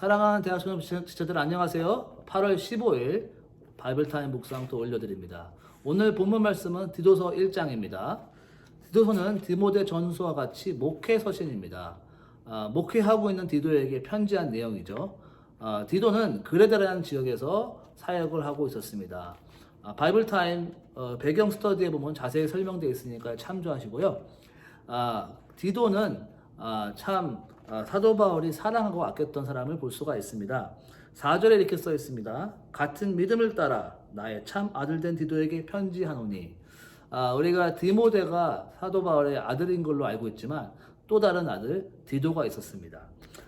사랑하는 대학생 지체들 안녕하세요. 8월 15일 바이블타임 묵상도 올려드립니다. 오늘 본문 말씀은 디도서 1장입니다. 디도서는 디모데 전서와 같이 목회 서신입니다. 아, 목회하고 있는 디도에게 편지한 내용이죠. 아, 디도는 그레데라는 지역에서 사역을 하고 있었습니다. 아, 바이블타임 어, 배경 스터디에 보면 자세히 설명되어 있으니까 참조하시고요. 아, 디도는 아, 참 아, 사도 바울이 사랑하고 아꼈던 사람을 볼 수가 있습니다. 4절에 이렇게 써 있습니다. 같은 믿음을 따라 나의 참 아들된 디도에게 편지하노니 아, 우리가 디모데가 사도 바울의 아들인 걸로 알고 있지만 또 다른 아들 디도가 있었습니다.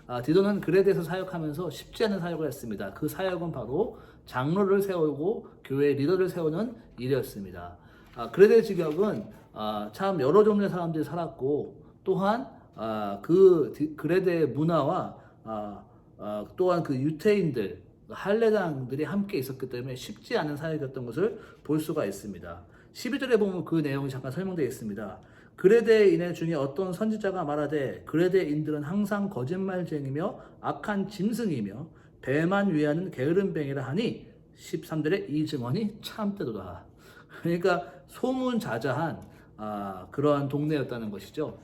아, 디도는 그레데에서 사역하면서 쉽지 않은 사역을 했습니다. 그 사역은 바로 장로를 세우고 교회 리더를 세우는 일이었습니다. 아, 그레데 지역은 아, 참 여러 종류의 사람들이 살았고 또한 아, 그 디- 그레데의 문화와 아, 아, 또한 그 유태인들 할례당들이 함께 있었기 때문에 쉽지 않은 사역이었던 것을 볼 수가 있습니다. 12절에 보면 그 내용이 잠깐 설명되어 있습니다. 그레데인의 중에 어떤 선지자가 말하되 그레데인들은 항상 거짓말쟁이며 악한 짐승이며 배만 위하는 게으름뱅이라 하니 13절에 이 증언이 참되도다. 그러니까 소문자자한 아, 그러한 동네였다는 것이죠.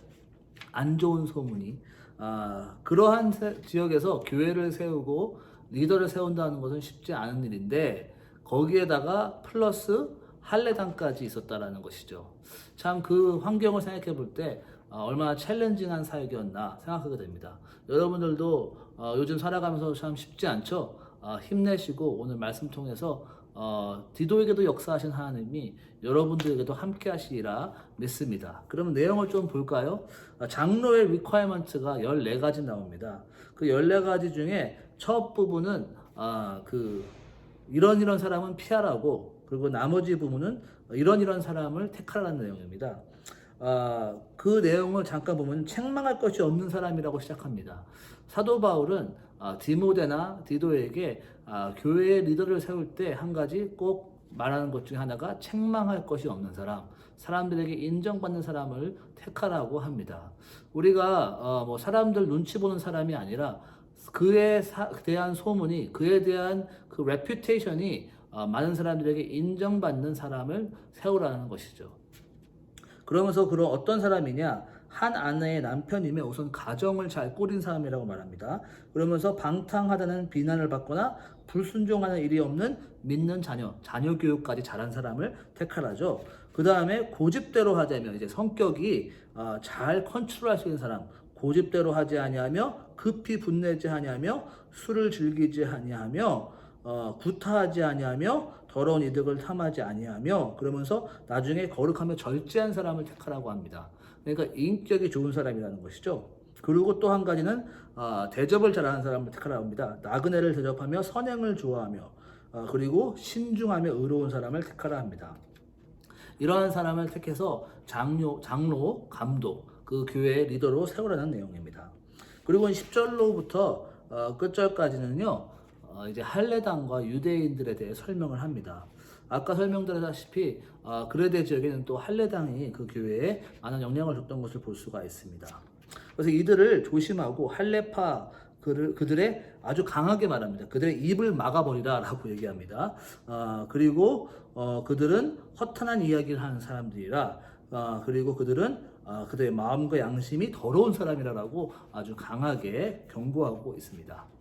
안 좋은 소문이 아, 그러한 세- 지역에서 교회를 세우고 리더를 세운다는 것은 쉽지 않은 일인데 거기에다가 플러스 할례당까지 있었다라는 것이죠. 참 그 환경을 생각해 볼때 어, 얼마나 챌린징한 사역이었나 생각하게 됩니다. 여러분들도 어, 요즘 살아가면서 참 쉽지 않죠. 어, 힘내시고 오늘 말씀 통해서 어, 디도에게도 역사하신 하나님이 여러분들에게도 함께 하시리라 믿습니다. 그러면 내용을 좀 볼까요? 어, 장로의 리퀘어먼트가 14가지 나옵니다. 그 14가지 중에 첫 부분은 아, 그 이런 이런 사람은 피하라고 그리고 나머지 부분은 이런 이런 사람을 택하라는 내용입니다. 아, 그 내용을 잠깐 보면 책망할 것이 없는 사람이라고 시작합니다. 사도 바울은 아, 디모데나 디도에게 아, 교회의 리더를 세울 때 한 가지 꼭 말하는 것 중에 하나가 책망할 것이 없는 사람, 사람들에게 인정받는 사람을 택하라고 합니다. 우리가 어, 뭐 사람들 눈치 보는 사람이 아니라 그에 사- 대한 소문이 그에 대한 그 레퓨테이션이 어, 많은 사람들에게 인정받는 사람을 세우라는 것이죠. 그러면서 그런 어떤 사람이냐? 한 아내의 남편이며 우선 가정을 잘 꾸린 사람이라고 말합니다. 그러면서 방탕하다는 비난을 받거나 불순종하는 일이 없는 믿는 자녀, 자녀 교육까지 잘한 사람을 택하라죠. 그 다음에 고집대로 하자면 이제 성격이 어, 잘 컨트롤할 수 있는 사람, 고집대로 하지 아니하며 급히 분내지 아니하며 술을 즐기지 아니하며 어, 구타하지 아니하며 더러운 이득을 탐하지 아니하며 그러면서 나중에 거룩하며 절제한 사람을 택하라고 합니다. 그러니까 인격이 좋은 사람이라는 것이죠. 그리고 또 한 가지는 아, 대접을 잘하는 사람을 택하라고 합니다. 나그네를 대접하며 선행을 좋아하며 아, 그리고 신중하며 의로운 사람을 택하라 합니다. 이러한 사람을 택해서 장로, 장로, 감독, 그 교회의 리더로 세우라는 내용입니다. 그리고 10절로부터 어, 끝절까지는요, 어, 이제 할례당과 유대인들에 대해 설명을 합니다. 아까 설명드렸다시피 어, 그레데 지역에는 또 할례당이 그 교회에 많은 영향을 줬던 것을 볼 수가 있습니다. 그래서 이들을 조심하고 할례파 그들의 아주 강하게 말합니다. 그들의 입을 막아버리라라고 얘기합니다. 어, 그리고 어, 그들은 허탄한 이야기를 하는 사람들이라 어, 그리고 그들은 어, 그들의 마음과 양심이 더러운 사람이라고 아주 강하게 경고하고 있습니다.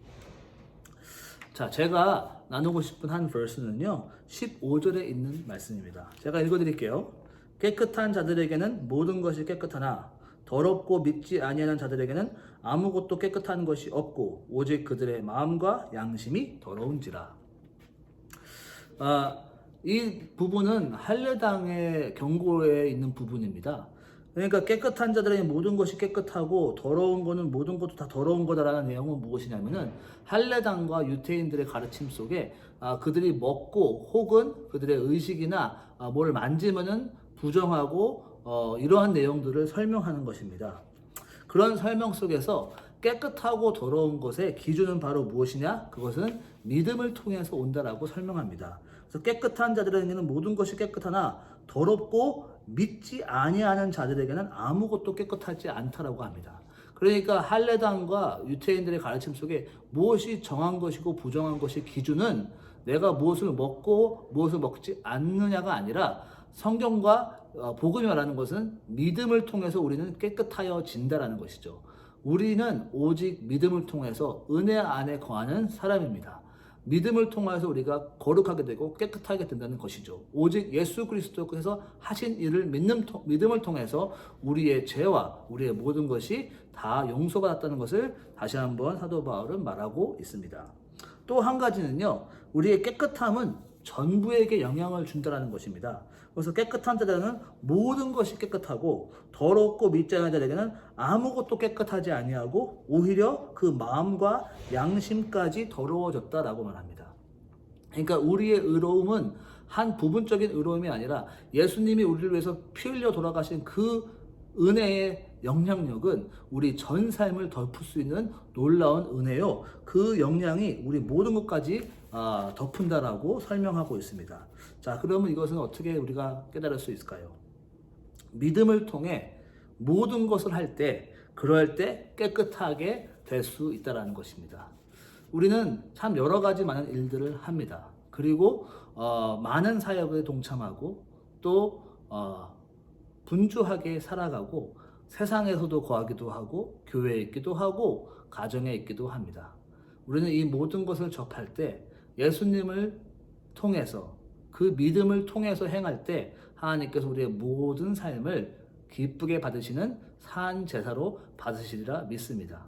자, 제가 나누고 싶은 한 verse는요, 15절에 있는 말씀입니다. 제가 읽어 드릴게요. 깨끗한 자들에게는 모든 것이 깨끗하나 더럽고 믿지 아니하는 자들에게는 아무것도 깨끗한 것이 없고 오직 그들의 마음과 양심이 더러운지라. 아, 이 부분은 할례당의 경고에 있는 부분입니다. 그러니까 깨끗한 자들의 모든 것이 깨끗하고 더러운 거는 모든 것도 다 더러운 거다라는 내용은 무엇이냐면은 할례당과 유태인들의 가르침 속에 아, 그들이 먹고 혹은 그들의 의식이나 아, 뭘 만지면은 부정하고 어, 이러한 내용들을 설명하는 것입니다. 그런 설명 속에서 깨끗하고 더러운 것의 기준은 바로 무엇이냐? 그것은 믿음을 통해서 온다라고 설명합니다. 그래서 깨끗한 자들에게는 모든 것이 깨끗하나 더럽고 믿지 아니하는 자들에게는 아무것도 깨끗하지 않다라고 합니다. 그러니까 할례당과 유태인들의 가르침 속에 무엇이 정한 것이고 부정한 것의 기준은 내가 무엇을 먹고 무엇을 먹지 않느냐가 아니라 성경과 어, 복음이 말하는 것은 믿음을 통해서 우리는 깨끗하여진다라는 것이죠. 우리는 오직 믿음을 통해서 은혜 안에 거하는 사람입니다. 믿음을 통해서 우리가 거룩하게 되고 깨끗하게 된다는 것이죠. 오직 예수 그리스도께서 하신 일을 믿는, 통- 믿음을 통해서 우리의 죄와 우리의 모든 것이 다 용서받았다는 것을 다시 한번 사도 바울은 말하고 있습니다. 또 한 가지는요, 우리의 깨끗함은 전부에게 영향을 준다는 것입니다. 그래서 깨끗한 자들은 모든 것이 깨끗하고 더럽고 않은 자에게는 아무것도 깨끗하지 아니하고 오히려 그 마음과 양심까지 더러워졌다라고 말합니다. 그러니까 우리의 의로움은 한 부분적인 의로움이 아니라 예수님이 우리를 위해서 피 흘려 돌아가신 그 은혜의 영향력은 우리 전 삶을 덮을 수 있는 놀라운 은혜요. 그 영향이 우리 모든 것까지 아, 덮은다라고 설명하고 있습니다. 자, 그러면 이것은 어떻게 우리가 깨달을 수 있을까요? 믿음을 통해 모든 것을 할 때, 그럴 때 깨끗하게 될 수 있다라는 것입니다. 우리는 참 여러 가지 많은 일들을 합니다. 그리고 어, 많은 사역에 동참하고 또 어, 분주하게 살아가고 세상에서도 거하기도 하고 교회에 있기도 하고 가정에 있기도 합니다. 우리는 이 모든 것을 접할 때 예수님을 통해서 그 믿음을 통해서 행할 때 하나님께서 우리의 모든 삶을 기쁘게 받으시는 산 제사로 받으시리라 믿습니다.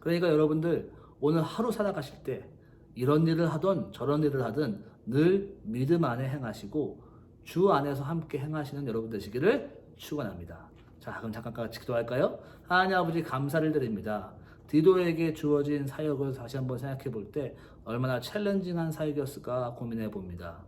그러니까 여러분들 오늘 하루 살아가실 때 이런 일을 하던 저런 일을 하든 늘 믿음 안에 행하시고 주 안에서 함께 행하시는 여러분 되시기를 축원합니다. 자, 그럼 잠깐 같이 기도할까요? 하나님 아버지 감사를 드립니다. 디도에게 주어진 사역을 다시 한번 생각해 볼 때 얼마나 챌린징한 사역이었을까 고민해 봅니다.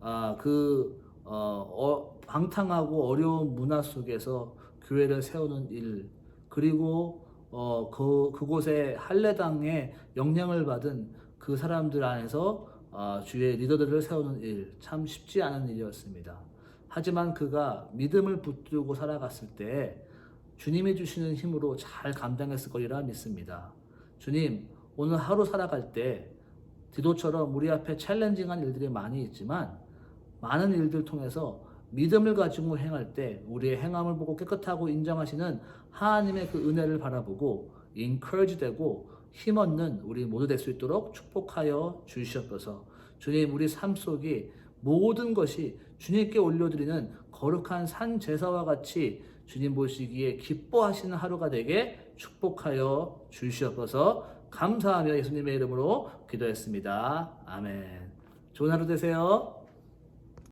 아, 그 어, 어, 방탕하고 어려운 문화 속에서 교회를 세우는 일 그리고 어, 그, 그곳에 할례당의 영향을 받은 그 사람들 안에서 아, 주의 리더들을 세우는 일 참 쉽지 않은 일이었습니다. 하지만 그가 믿음을 붙들고 살아갔을 때 주님이 주시는 힘으로 잘 감당했을 거리라 믿습니다. 주님, 오늘 하루 살아갈 때 디도처럼 우리 앞에 챌린징한 일들이 많이 있지만 많은 일들 통해서 믿음을 가지고 행할 때 우리의 행함을 보고 깨끗하고 인정하시는 하나님의 그 은혜를 바라보고 encourage 되고 힘없는 우리 모두 될 수 있도록 축복하여 주시옵소서. 주님 우리 삶 속이 모든 것이 주님께 올려드리는 거룩한 산 제사와 같이 주님 보시기에 기뻐하시는 하루가 되게 축복하여 주시옵소서. 감사하며 예수님의 이름으로 기도했습니다. 아멘. 좋은 하루 되세요.